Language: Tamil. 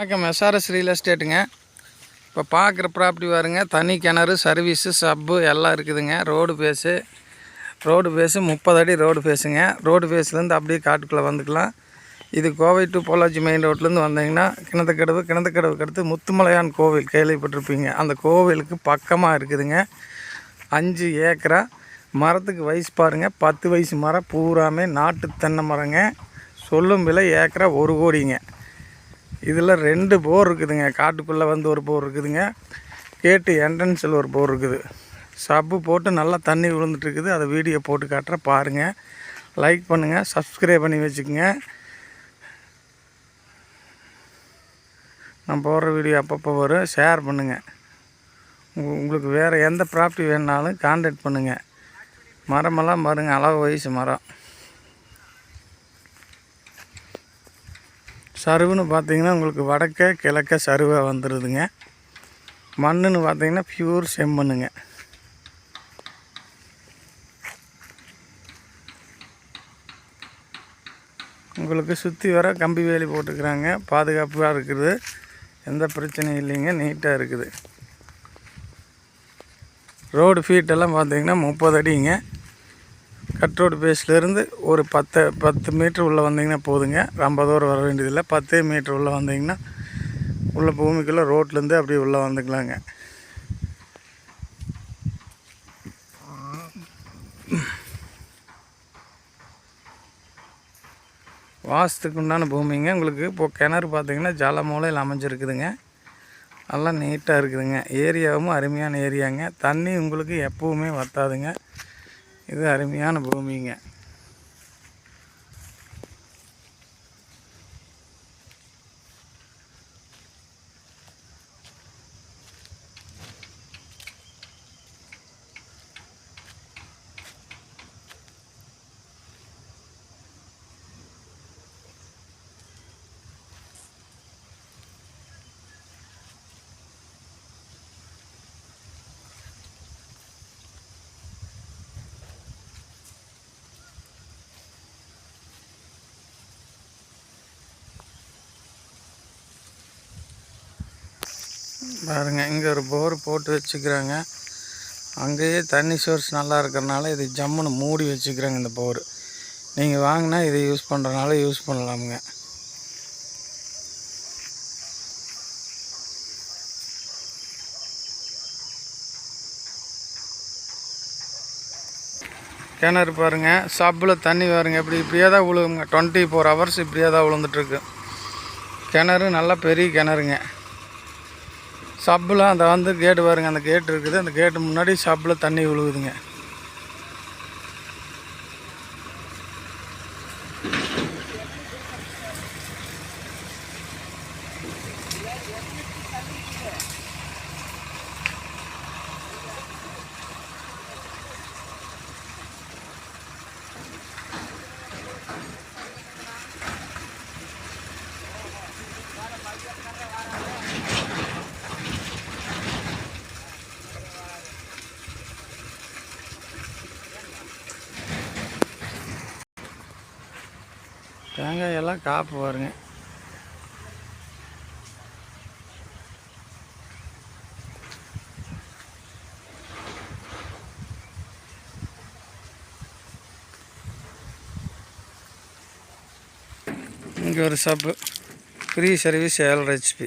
வணக்கம். எஸ்ஆர்எஸ் ரியல் எஸ்டேட்டுங்க இப்போ பார்க்குற ப்ராப்பர்ட்டி பாருங்க. தனி கிணறு சர்வீஸு சப்பு எல்லாம் இருக்குதுங்க. ரோடு பேஸு ரோடு பேஸு முப்பது அடி ரோடு பேஸுங்க ரோடு பேஸ்லேருந்து அப்படியே காட்டுக்குள்ளே வந்துக்கலாம். இது கோவை டு பொள்ளாச்சி மெயின் ரோட்லேருந்து வந்தீங்கன்னா கிணத்துக்கடவு கிணத்துக்கடவுக்கு அடுத்து முத்துமலையான் கோவில் கேள்விப்பட்டிருப்பீங்க. அந்த கோவிலுக்கு பக்கமாக இருக்குதுங்க. அஞ்சு ஏக்கரா. மரத்துக்கு வயசு பாருங்கள் பத்து வயசு மரம் பூராமே நாட்டு தென்னை மரங்க. சொல்லும் விலை ஏக்கரா ஒரு கோடிங்க. இதில் ரெண்டு போர் இருக்குதுங்க. காட்டுக்குள்ளே வந்து ஒரு போர் இருக்குதுங்க. கேட்டு என்ட்ரன்ஸில் ஒரு போர் இருக்குது. சப்பு போட்டு நல்லா தண்ணி விழுந்துட்டுருக்குது. அதை வீடியோ போட்டு காட்டுறேன் பாருங்கள் லைக் பண்ணுங்கள் சப்ஸ்கிரைப் பண்ணி வச்சுக்கோங்க. நான் போடுற வீடியோ அப்பப்போ வரும். ஷேர் பண்ணுங்கள் உங்களுக்கு வேறு எந்த ப்ராப்பர்ட்டி வேணுனாலும் கான்டாக்ட் பண்ணுங்கள் மரமெல்லாம் பாருங்கள் அளவு வயசு மரம். சருவுன்னு பார்த்தீங்கன்னா உங்களுக்கு வடக்க கிழக்க சருவாக வந்துடுதுங்க மண்ணுன்னு பார்த்தீங்கன்னா பியூர் செம்மண்ணுங்க. உங்களுக்கு சுற்றி வர கம்பி வேலி போட்டுக்கிறாங்க. பாதுகாப்பாக இருக்குது. எந்த பிரச்சனையும் இல்லைங்க. நீட்டாக இருக்குது. ரோடு ஃபீட்டெல்லாம் பார்த்தீங்கன்னா முப்பது அடிங்க. கட் ரோடு பேஸ்லேருந்து ஒரு பத்து பத்து மீட்ரு உள்ளே வந்தீங்கன்னா போதுங்க. ரொம்ப தூரம் வர வேண்டியதில்லை. பத்தே மீட்ரு உள்ளே வந்தீங்கன்னா உள்ள பூமிக்குள்ளே ரோட்லேருந்து அப்படியே உள்ளே வந்துக்கலாங்க. வாசத்துக்கு உண்டான பூமிங்க. உங்களுக்கு இப்போ கிணறு பார்த்தீங்கன்னா ஜல மூலையில் அமைஞ்சிருக்குதுங்க. நல்லா நீட்டாக இருக்குதுங்க. ஏரியாவும் அருமையான ஏரியாங்க. தண்ணி உங்களுக்கு எப்பவுமே வற்றாதுங்க இது அருமையான பூமிங்க. பாருங்க இங்கே ஒரு போர் போட்டு வச்சுக்கிறாங்க. அங்கேயே தண்ணி சோர்ஸ் நல்லா இருக்கிறனால இது ஜம்முன்னு மூடி வச்சுக்கிறாங்க இந்த போர் நீங்கள் வாங்கினா இதை யூஸ் பண்ணுறனால யூஸ் பண்ணலாமுங்க. கிணறு பாருங்க சப்பில் தண்ணி பாருங்க இப்படி இப்படியே தான் விழுகுங்க டுவெண்ட்டி ஃபோர் ஹவர்ஸ் இப்படியே தான் விழுந்துட்டுருக்கு கிணறு நல்லா பெரிய கிணறுங்க சப்பில் அந்த வந்து கேட்டு பாருங்க அந்த கேட் இருக்குது அந்த கேட்டு முன்னாடி சப்பில் தண்ணி விழுகுதுங்க Yeah. எல்லாம் காப்பு பாருங்க. இங்கே ஒரு சப்பு ஃப்ரீ சர்வீஸ் ஏழரை ஹெச்பி